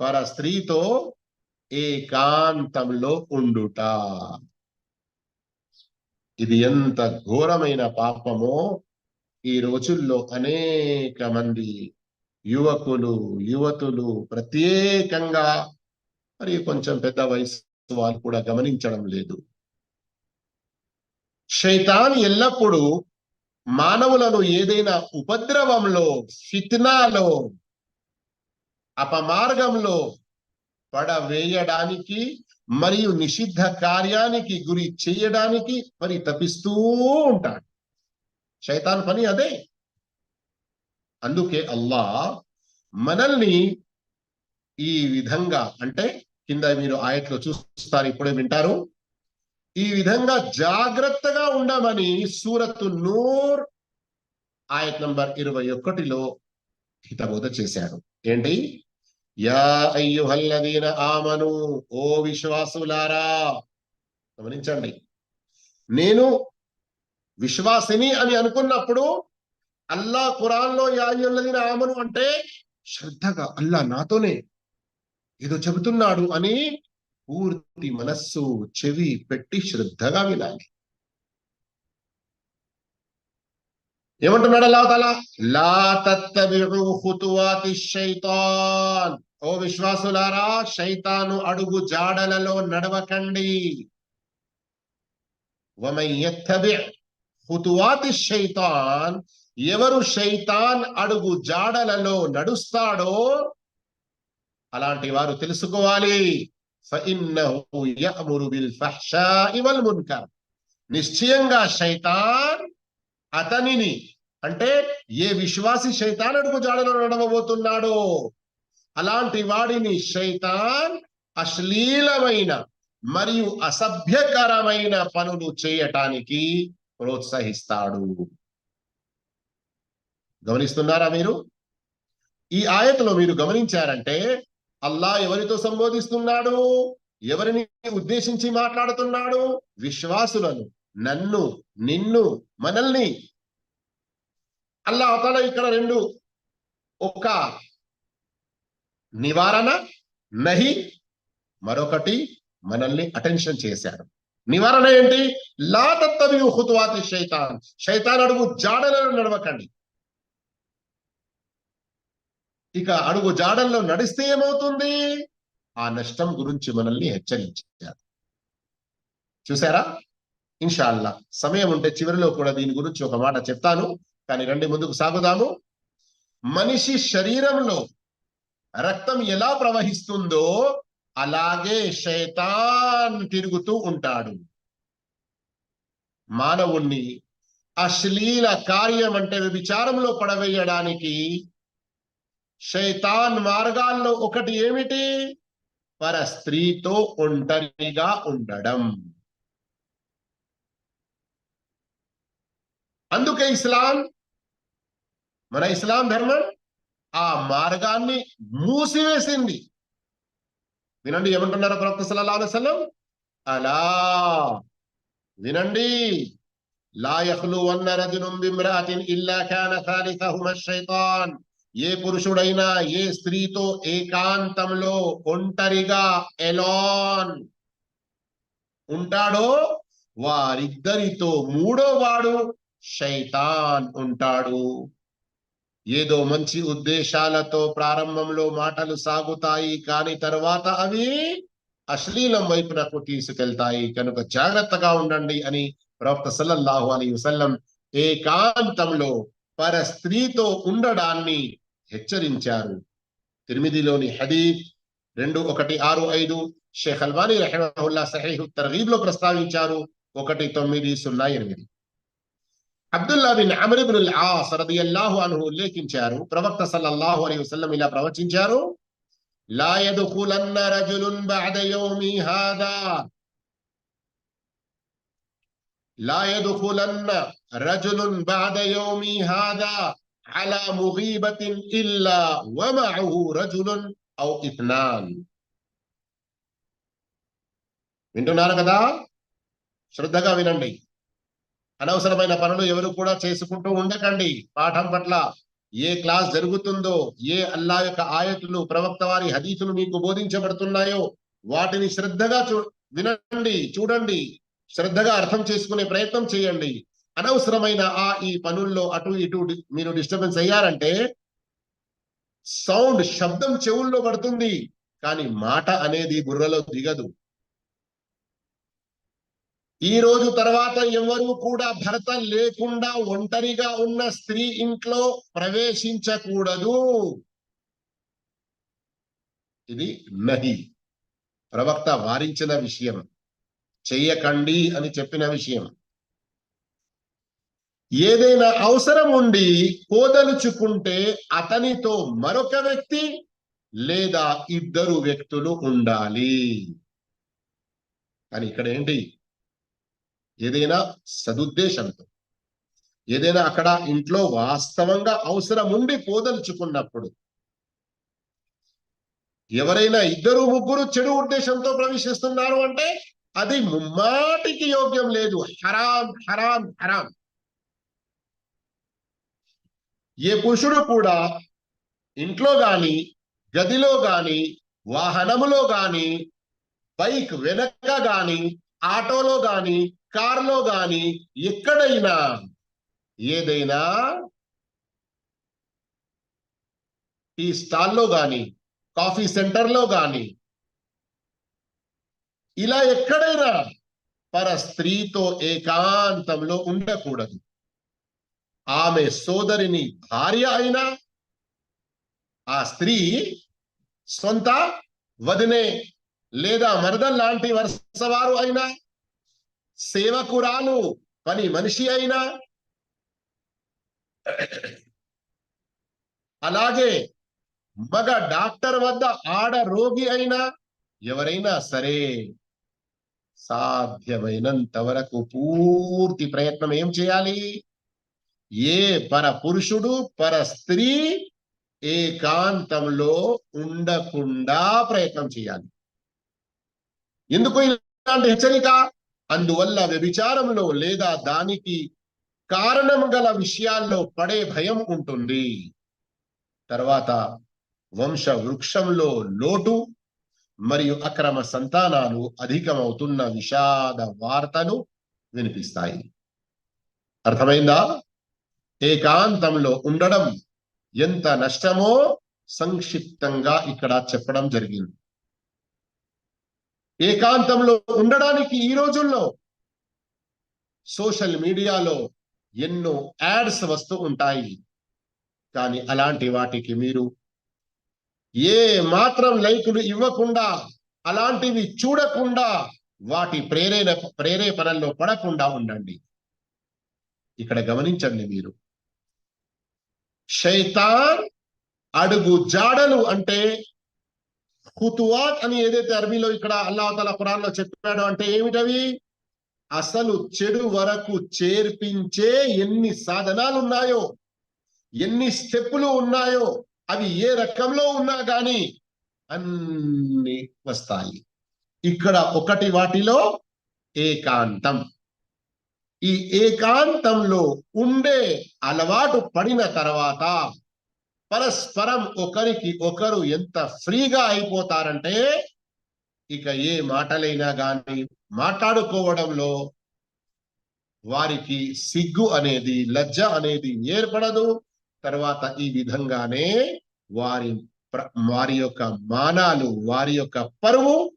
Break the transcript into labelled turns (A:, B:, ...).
A: పర స్త్రీతో ఏకాంతంలో ఉండుట. ఇది ఎంత ఘోరమైన పాపమో ఈ రోజుల్లో అనేక మంది యువకులు యువతులు ప్రత్యేకంగా మరి కొంచెం పెద్ద వయసు వాళ్ళు కూడా గమనించడం లేదు. శైతాన్ ఎల్లప్పుడూ మానవులను ఏదైనా ఉపద్రవంలో ఫిత్నాలో అపమార్గంలో పడవేయడానికి మరియు నిషిద్ధ కార్యానికి గురి చేయడానికి మరి తప్పిస్తూ ఉంటాడు. శైతాన్ పని అదే. అందుకే అల్లా మనల్ని ఈ విధంగా అంటే కింద మీరు ఆయట్లో చూస్తారు ఇప్పుడే వింటారు. ఈ విధంగా జాగ్రత్తగా ఉండమని సూరత్తు నూర్ ఆయత్ నంబర్ ఇరవై ఒకటిలో హితబోధ చేశాడు ఏంటి? యా అయ్యుహల్లదీన ఆమను ఓ విశ్వాసులారా. గమనించండి. నేను విశ్వాసిని అని అనుకున్నప్పుడు అల్లా ఖురాన్లో యా అయ్యుహల్లదీన ఆమను అంటే శ్రద్ధగా అల్లా నాతోనే ఏదో చెబుతున్నాడు అని పూర్తి మనస్సు చెవి పెట్టి శ్రద్ధగా వినాలి. ఏమంటున్నాడు అల్లా తాలా? లా తత్తబిఉ ఖుతువాతి శైతాన్. ఓ విశ్వాసులారా శైతాను అడుగు జాడలలో నడవకండి. హుతువాతి శైతాన్ ఎవరు శైతాన్ అడుగు జాడలలో నడుస్తాడో అలాంటి వారు తెలుసుకోవాలి. నిశ్చయంగా శైతాన్ అతనిని అంటే ఏ విశ్వాసి శైతానడుకు అడుగు జాడలో నడవబోతున్నాడో? అలాంటి వాడిని శైతాన్ అశ్లీలమైన మరియు అసభ్యకరమైన పనులు చేయటానికి ప్రోత్సహిస్తాడు. గమనిస్తున్నారా మీరు? ఈ ఆయతలో మీరు గమనించారంటే అల్లా ఎవరితో సంబోధిస్తున్నాడు? ఎవరిని ఉద్దేశించి మాట్లాడుతున్నాడు? విశ్వాసులను. నన్ను నిన్ను మనల్ని. అల్లా అవతల ఇక్కడ రెండు ఒక నివారణ నహి మరొకటి మనల్ని అటెన్షన్ చేశాడు. నివారణ ఏంటి? లా తత్తవి హుతువాతి శైతాన్. శైతాన్ అడుగు జాడలను నడవకండి. ఇక అడుగు జాడల్లో నడిస్తే ఏమవుతుంది? ఆ నష్టం గురించి మనల్ని హెచ్చరించారు చూసారా ఇన్షాల్లా. సమయం ఉంటే చివరిలో కూడా దీని గురించి ఒక మాట చెప్తాను. కానీ రండి ముందుకు సాగుదాము. మనిషి శరీరంలో రక్తం ఎలా ప్రవహిస్తుందో అలాగే శైతాన్ తిరుగుతూ ఉంటాడు. మానవుణ్ణి అశ్లీల కార్యం అంటే విచారంలో పడవేయడానికి శైతాన్ మార్గాల్లో ఒకటి ఏమిటి? పర స్త్రీతో ఒంటరిగా ఉండడం. అందుకే ఇస్లాం మన ఇస్లాం ధర్మం ఆ మార్గాన్ని మూసివేసింది. వినండి ఏమంటున్నారు ప్రవక్త సల్లల్లాహు అలైహి అలా వినండి. ఏ పురుషుడైనా ఏ స్త్రీతో ఏకాంతంలో ఒంటరిగా ఎలాన్ ఉంటాడో వారిద్దరితో మూడో వాడు షైతాన్ ఉంటాడు. ఏదో మంచి ఉద్దేశాలతో ప్రారంభంలో మాటలు సాగుతాయి కానీ తర్వాత అవి అశ్లీలం వైపునకు తీసుకెళ్తాయి. కనుక జాగ్రత్తగా ఉండండి అని ప్రవక్త సల్లల్లాహు అలీ వసల్లం ఏకాంతంలో పర స్త్రీతో ఉండడాన్ని హెచ్చరించారు. తిరిమిదిలోని హదీఫ్ రెండు ఒకటి ఆరు ఐదు షేఖ్ అల్వానీ రహమహుల్లా సహీహ్ తర్గీబ్లో ప్రస్తావించారు. ఒకటి తొమ్మిది సున్నా ఎనిమిది. Abdullah bin Amr ibn al As రదియల్లాహు అన్హు ఉల్లేఖించారు ప్రవక్త సల్లల్లాహు అలైహి వసల్లం ఇలా ప్రవచించారు లా యదుఖులన్న రజులున్ బఅద యౌమి హాదా لا يدخلن رجل بعد يومي هذا على مغيبة إلا ومعه رجل أو اثنان వింటున్నారు కదా శ్రద్ధగా వినండి అనవసరమైన పనులు ఎవరు కూడా చేసుకుంటూ ఉండకండి. పాఠం పట్ల ఏ క్లాస్ జరుగుతుందో ఏ అల్లా యొక్క ఆయతులు ప్రవక్త వారి హదీసులు మీకు బోధించబడుతున్నాయో వాటిని శ్రద్ధగా చూ వినండి చూడండి. శ్రద్ధగా అర్థం చేసుకునే ప్రయత్నం చేయండి. అనవసరమైన ఆ ఈ పనుల్లో అటు ఇటు మీరు డిస్టర్బెన్స్ అయ్యారంటే సౌండ్ శబ్దం చెవుల్లో పడుతుంది. కానీ మాట అనేది బుర్రలో దిగదు. ఈ రోజు తర్వాత ఎవరు కూడా భర్త లేకుండా ఒంటరిగా ఉన్న స్త్రీ ఇంట్లో ప్రవేశించకూడదు. ఇది నహి. ప్రవక్త వారించిన విషయం. చెయ్యకండి అని చెప్పిన విషయం. ఏదైనా అవసరం ఉండి కోదలుచుకుంటే అతనితో మరొక వ్యక్తి లేదా ఇద్దరు వ్యక్తులు ఉండాలి. కానీ ఇక్కడ ఏంటి? ఏదైనా సదుద్దేశంతో ఏదైనా అక్కడ ఇంట్లో వాస్తవంగా అవసరం ఉండి పోదలుచుకున్నప్పుడు ఎవరైనా ఇద్దరు ముగ్గురు చెడు ఉద్దేశంతో ప్రవేశిస్తున్నారు అంటే అది ముమ్మాటికి యోగ్యం లేదు. హరాం హరాం హరాం. ఏ పురుషుడు కూడా ఇంట్లో గాని గదిలో గాని వాహనములో గాని బైక్ వెనక గాని ఆటోలో గాని కారులో గాని ఎక్కడైనా ఏదైనా ఈ స్టాల్లో గాని కాఫీ సెంటర్లో గాని ఇలా ఎక్కడైనా పర స్త్రీతో ఏకాంతంలో ఉండకూడదు. ఆమె సోదరిని భార్య అయినా ఆ స్త్రీ సొంత వదినే లేదా మరదల్ లాంటి వరుసవారు అయినా సేవకురాలు పని మనిషి అయినా అలాగే మగ డాక్టర్ వద్ద ఆడ రోగి అయినా ఎవరైనా సరే సాధ్యమైనంత వరకు పూర్తి ప్రయత్నం ఏం చేయాలి? ఏ పర పురుషుడు పర స్త్రీ ఏకాంతంలో ఉండకుండా ప్రయత్నం చేయాలి. ఎందుకు ఇలాంటి హెచ్చరిక? అందువల్ల వ్యభిచారంలో లేదా దానికి కారణం గల విషయాల్లో పడే భయం ఉంటుంది. తర్వాత వంశ వృక్షంలో లోటు మరియు అక్రమ సంతానాలు అధికమవుతున్న విషాద వార్తలు వినిపిస్తాయి. అర్థమైందా? ఏకాంతంలో ఉండడం ఎంత నష్టమో సంక్షిప్తంగా ఇక్కడ చెప్పడం జరిగింది. ఏకాంతంలో ఉండడానికి ఈ రోజుల్లో సోషల్ మీడియాలో ఎన్నో యాడ్స్ వస్తూ ఉంటాయి. కానీ అలాంటి వాటికి మీరు ఏ మాత్రం లైకులు ఇవ్వకుండా అలాంటివి చూడకుండా వాటి ప్రేరేణ ప్రేరేపణల్లో పడకుండా ఉండండి. ఇక్కడ గమనించండి మీరు. శైతాన్ అడుగు జాడలు అంటే ఖుతువాత్ అని ఏదైతే అరబీలో ఇక్కడ అల్లాహతల ఖురాన్లో చెప్పాడు అంటే ఏమిటవి? అసలు చెడు వరకు చేర్పించే ఎన్ని సాధనాలు ఉన్నాయో ఎన్ని స్టెప్పులు ఉన్నాయో అవి ఏ రకంలో ఉన్నా కానీ అన్ని వస్తాయి. ఇక్కడ ఒకటి వాటిలో ఏకాంతం. ఈ ఏకాంతంలో ఉండే అలవాటు పడిన తర్వాత పరస్పరం ఒకరికి ఒకరు ఎంత ఫ్రీగా అయిపోతారంటే ఇక ఏ మాటలైనా కానీ మాట్లాడుకోవడంలో వారికి సిగ్గు అనేది లజ్జ అనేది ఏర్పడదు. తర్వాత ఈ విధంగానే వారి ప్ర- వారి యొక్క మానాలు వారి యొక్క పరువు